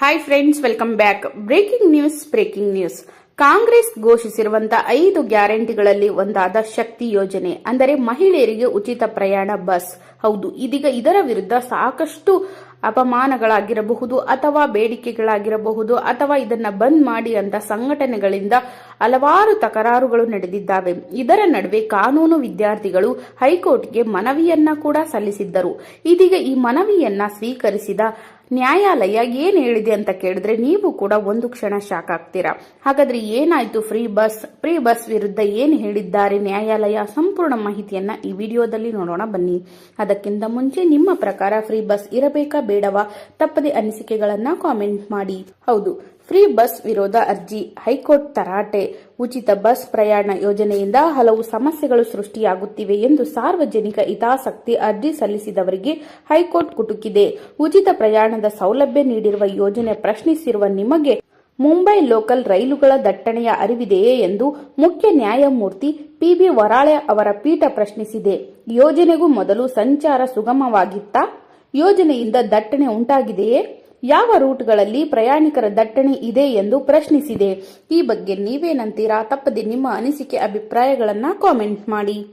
Hi friends welcome back breaking news breaking news Congress ಘೋಷಿಸಿರುವಂತಹ ಐದು ಗ್ಯಾರಂಟಿಗಳಲ್ಲಿ ಒಂದಾದ ಶಕ್ತಿ ಯೋಜನೆ, ಅಂದರೆ ಮಹಿಳೆಯರಿಗೆ ಉಚಿತ ಪ್ರಯಾಣ ಬಸ್. ಹೌದು, ಇದೀಗ ಇದರ ವಿರುದ್ಧ ಸಾಕಷ್ಟು ಅಪಮಾನಗಳಾಗಿರಬಹುದು ಅಥವಾ ಬೇಡಿಕೆಗಳಾಗಿರಬಹುದು ಅಥವಾ ಇದನ್ನ ಬಂದ್ ಮಾಡಿ ಅಂತ ಸಂಘಟನೆಗಳಿಂದ ಹಲವಾರು ತಕರಾರುಗಳು ನಡೆದಿದ್ದಾವೆ. ಇದರ ನಡುವೆ ಕಾನೂನು ವಿದ್ಯಾರ್ಥಿಗಳು ಹೈಕೋರ್ಟ್ಗೆ ಮನವಿಯನ್ನ ಕೂಡ ಸಲ್ಲಿಸಿದ್ದರು. ಇದೀಗ ಈ ಮನವಿಯನ್ನ ಸ್ವೀಕರಿಸಿದ ನ್ಯಾಯಾಲಯ ಏನ್ ಹೇಳಿದೆ ಅಂತ ಕೇಳಿದ್ರೆ ನೀವು ಕೂಡ ಒಂದು ಕ್ಷಣ ಶಾಕ್ ಆಗ್ತೀರಾ? ಹಾಗಾದ್ರೆ ಏನಾಯ್ತು? ಫ್ರೀ ಬಸ್ ಫ್ರೀ ಬಸ್ ವಿರುದ್ಧ ಏನ್ ಹೇಳಿದ್ದಾರೆ ನ್ಯಾಯಾಲಯ? ಸಂಪೂರ್ಣ ಮಾಹಿತಿಯನ್ನ ಈ ವಿಡಿಯೋದಲ್ಲಿ ನೋಡೋಣ ಬನ್ನಿ. ಅದಕ್ಕಿಂತ ಮುಂಚೆ ನಿಮ್ಮ ಪ್ರಕಾರ ಫ್ರೀ ಬಸ್ ಇರಬೇಕಾ ಬೇಡವಾ? ತಪ್ಪದೆ ಅನಿಸಿಕೆಗಳನ್ನ ಕಾಮೆಂಟ್ ಮಾಡಿ. ಹೌದು ಫ್ರೀ ಬಸ್ ವಿರೋಧ ಅರ್ಜಿ. ಹೈಕೋರ್ಟ್ ತರಾಟೆ. ಉಚಿತ ಬಸ್ ಪ್ರಯಾಣ ಯೋಜನೆಯಿಂದ ಹಲವು ಸಮಸ್ಯೆಗಳು ಸೃಷ್ಟಿಯಾಗುತ್ತಿವೆ ಎಂದು ಸಾರ್ವಜನಿಕ ಹಿತಾಸಕ್ತಿ ಅರ್ಜಿ ಸಲ್ಲಿಸಿದವರಿಗೆ ಹೈಕೋರ್ಟ್ ಕುಟುಕಿದೆ. ಉಚಿತ ಪ್ರಯಾಣದ ಸೌಲಭ್ಯ ನೀಡಿರುವ ಯೋಜನೆ ಪ್ರಶ್ನಿಸಿರುವ ನಿಮಗೆ ಮುಂಬೈ ಲೋಕಲ್ ರೈಲುಗಳ ದಟ್ಟಣೆಯ ಅರಿವಿದೆಯೇ ಎಂದು ಮುಖ್ಯ ನ್ಯಾಯಮೂರ್ತಿ ಪಿಬಿ ವರಾಳೆ ಅವರ ಪೀಠ ಪ್ರಶ್ನಿಸಿದೆ. ಯೋಜನೆಗೂ ಮೊದಲು ಸಂಚಾರ ಸುಗಮವಾಗಿತ್ತಾ ಯೋಜನೆಯಿಂದ ದಟ್ಟಣೆ ಉಂಟಾಗಿದೆಯೇ? ಯಾವ ರೂಟ್ಗಳಲ್ಲಿ ಪ್ರಯಾಣಿಕರ ದಟ್ಟಣೆ ಇದೆ ಎಂದು ಪ್ರಶ್ನಿಸಿದೆ. ಈ ಬಗ್ಗೆ ನೀವೇನಂತೀರಾ? ತಪ್ಪದೆ ನಿಮ್ಮ ಅನಿಸಿಕೆ, ಅಭಿಪ್ರಾಯಗಳನ್ನು ಕಾಮೆಂಟ್ ಮಾಡಿ.